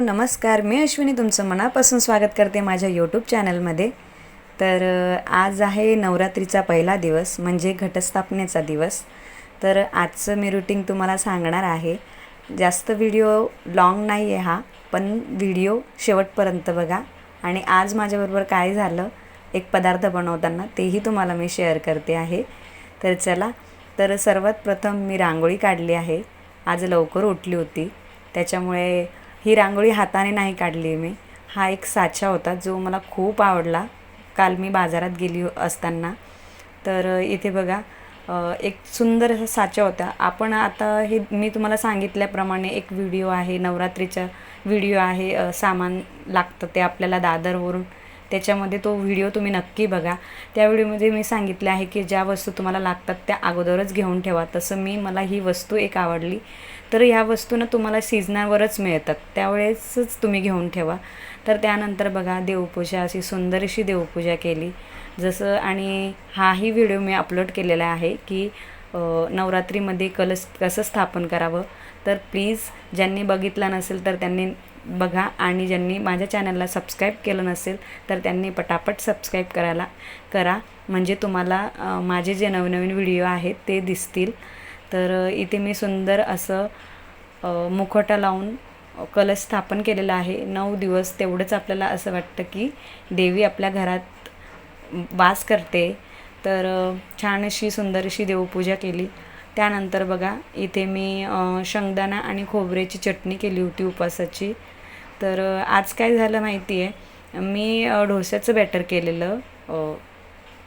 नमस्कार मी अश्विनी तुमचं मनापासून स्वागत करते माझ्या यूट्यूब चॅनलमध्ये तर आज आहे नवरात्रीचा पहिला दिवस म्हणजे घटस्थापनेचा दिवस. तर आजचं मी रुटीन तुम्हाला सांगणार आहे. जास्त व्हिडिओ लॉंग नाही आहे हा पण व्हिडिओ शेवटपर्यंत बघा. आणि आज माझ्याबरोबर काय झालं एक पदार्थ बनवताना तेही तुम्हाला मी शेअर करते आहे. तर चला तर सर्वात प्रथम मी रांगोळी काढली आहे. आज लवकर उठली होती. त्याच्यामुळे ही रांगोळी हाताने नाही काढली मी. हा एक साचा होता जो मला खूप आवडला. काल मी बाजारात गेली असताना. तर इथे बघा एक सुंदर असा साचा होता. आपण आता हे मी तुम्हाला सांगितल्याप्रमाणे एक व्हिडिओ आहे नवरात्रीचा व्हिडिओ आहे सामान लागतं ते आपल्याला दादरवरून त्याच्यामध्ये तो व्हिडिओ तुम्ही नक्की बघा. त्या व्हिडिओमध्ये मी सांगितले आहे की ज्या वस्तू तुम्हाला लागतात त्या अगोदरच घेऊन ठेवा. तसं मी मला ही वस्तू एक आवडली. तर ह्या वस्तूनं तुम्हाला सीजनावरच मिळतात. त्यावेळेसच तुम्ही घेऊन ठेवा. तर त्यानंतर बघा देवपूजा अशी सुंदरशी देवपूजा केली. जसं आणि हाही व्हिडिओ मी अपलोड केलेला आहे की नवरात्रीमध्ये कलश कसं स्थापन करावं. तर प्लीज ज्यांनी बघितला नसेल तर त्यांनी बघा. आणि ज्यांनी माझ्या चॅनलला सबस्क्राईब केलं नसेल तर त्यांनी पटापट सबस्क्राईब करायला करा. म्हणजे तुम्हाला माझे जे नवनवीन व्हिडिओ आहेत ते दिसतील. तर इथे मी सुंदर असं अ, मुखवटा लावून कलश स्थापन केलेला आहे. नऊ दिवस तेवढंच आपल्याला असं वाटतं की देवी आपल्या घरात वास करते. तर छान अशी सुंदर अशी देवपूजा केली. त्यानंतर बघा इथे मी शेंगदाणा आणि खोबऱ्याची चटणी केली होती उपासाची तर आज काय झालं माहिती आहे मी ढोस्याचं बॅटर केलेलं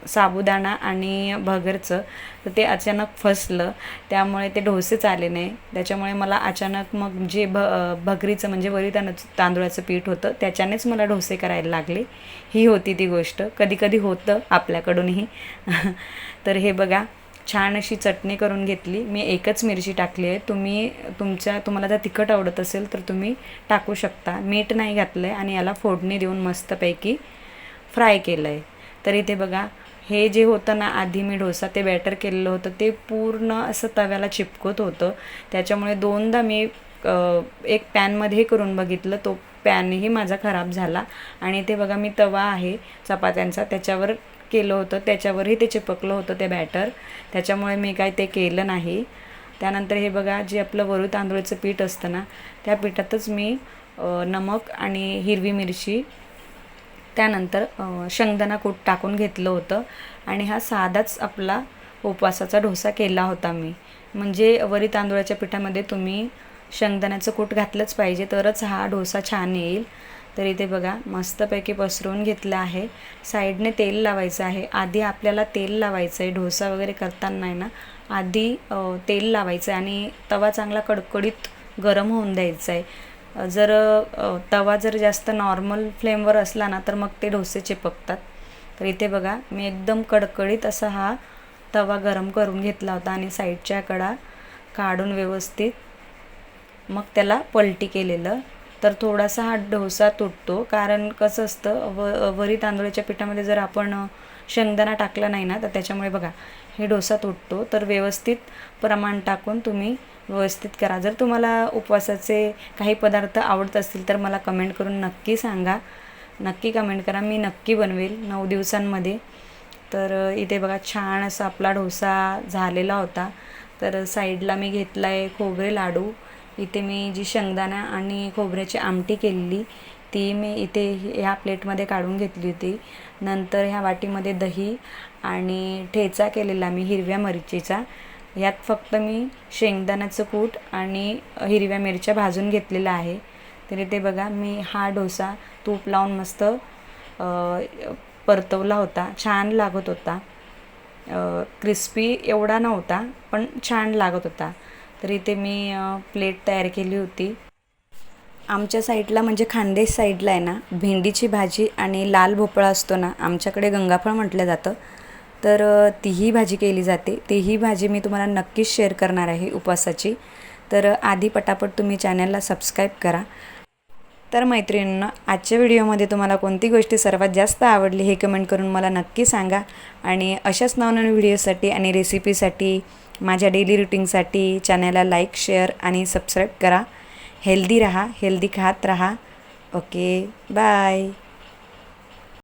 साबुदाणा आणि भगरचं. तर ते अचानक फसलं. त्यामुळे ते डोसेच आले नाही. त्याच्यामुळे मला अचानक मग जे भ भगरीचं म्हणजे वरी तांदूळ तांदूळाचं पीठ होतं त्याच्यानेच मला डोसे करायला लागले. ही होती ती गोष्ट. कधी कधी होतं आपल्याकडूनही. तर हे बघा छान अशी चटणी करून घेतली. मी एकच मिरची टाकली आहे. तुम्ही तुमच्या तुम्हाला जर तिखट आवडत असेल तर तुम्ही टाकू शकता. मीठ नाही घातलं आहे आणि याला फोडणी देऊन मस्तपैकी फ्राय केलं आहे तर इथे बघा हे जे होतं ना आधी मी डोसा ते बॅटर केलेलं होतं ते पूर्ण असं तव्याला चिपकत होतं. त्याच्यामुळे दोनदा मी एक पॅनमध्ये हे करून बघितलं. तो पॅनही माझा खराब झाला. आणि ते बघा मी तवा आहे चपात्यांचा. त्याच्यावर केलं होतं त्याच्यावरही ते चिपकलं होतं ते बॅटर त्याच्यामुळे मी काय ते केलं नाही. त्यानंतर हे बघा जे आपलं वरू तांदूळचं पीठ असतं ना त्या पिठातच मी नमक आणि हिरवी मिरची त्यानंतर शेंगदाणा कूट टाकून घेतलं होतं. आणि हा साधाच आपला उपवासाचा डोसा केला होता मी. म्हणजे वरी तांदूळाच्या पिठामध्ये तुम्ही शेंगदाण्याचं कूट घातलंच पाहिजे तरच हा डोसा छान येईल. तर इथे बघा मस्तपैकी पसरवून घेतलं आहे. साईडने तेल लावायचं आहे. आधी आपल्याला तेल लावायचं आहे डोसा वगैरे करताना आहे ना आधी तेल लावायचं आहे आणि तवा चांगला कडकडीत गरम होऊन द्यायचा आहे जर तवा जर जास्त नॉर्मल फ्लेमवर असला ना तर मग ते डोसे चिपकतात. तर इथे बघा मी एकदम कडकडीत असा हा तवा गरम करून घेतला होता आणि साईडच्या कडा काढून व्यवस्थित मग त्याला पलटी केलेलं तर थोडासा हा डोसा तुटतो. कारण कसं असतं व वरी तांदूळाच्या पिठामध्ये जर आपण शेंगदाणा टाकला नाही ना तर त्याच्यामुळे बघा हे डोसा तुटतो. तर व्यवस्थित प्रमाण टाकून तुम्ही व्यवस्थित करा. जर तुम्हाला उपवासाचे काही पदार्थ आवडत असतील तर मला कमेंट करून नक्की सांगा. नक्की कमेंट करा. मी नक्की बनवेल नऊ दिवसांमध्ये. तर इथे बघा छान असा आपला डोसा झालेला होता. तर साईडला मी घेतला आहे खोबरे लाडू. इथे मी जी शेंगदाणा आणि खोबऱ्याची आमटी केलेली ती मी इथे ह्या प्लेटमध्ये काढून घेतली होती. नंतर ह्या वाटीमध्ये दही आणि ठेचा केलेला मी हिरव्या मिरचीचा. यात फक्त मी शेंगदाण्याचं कूट आणि हिरव्या मिरच्या भाजून घेतलेला आहे. तरी ते बघा मी हा डोसा तूप लावून मस्त परतवला होता. छान लागत होता. क्रिस्पी एवढा नव्हता पण छान लागत होता. तर इथे मी प्लेट तयार केली होती. आमच्या साईडला म्हणजे खानदेश साईडला आहे ना भेंडीची भाजी आणि लाल भोपळा असतो ना आमच्याकडे गंगाफळ म्हटलं जातं. तर तीही भाजी केली जाते. तीही भाजी मी तुम्हाला नक्कीच शेअर करणार आहे उपवासाची. तर आधी पटापट तुम्ही चॅनलला सबस्क्राईब करा. तर मैत्रिणींना आजच्या व्हिडिओमध्ये तुम्हाला कोणती गोष्टी सर्वात जास्त आवडली हे कमेंट करून मला नक्की सांगा. आणि अशाच नवनवीन व्हिडिओसाठी आणि रेसिपीसाठी माझ्या डेली रुटीनसाठी चॅनलला लाईक शेअर आणि सबस्क्राईब करा. हेल्दी राहा हेल्दी खात राहा. Okay bye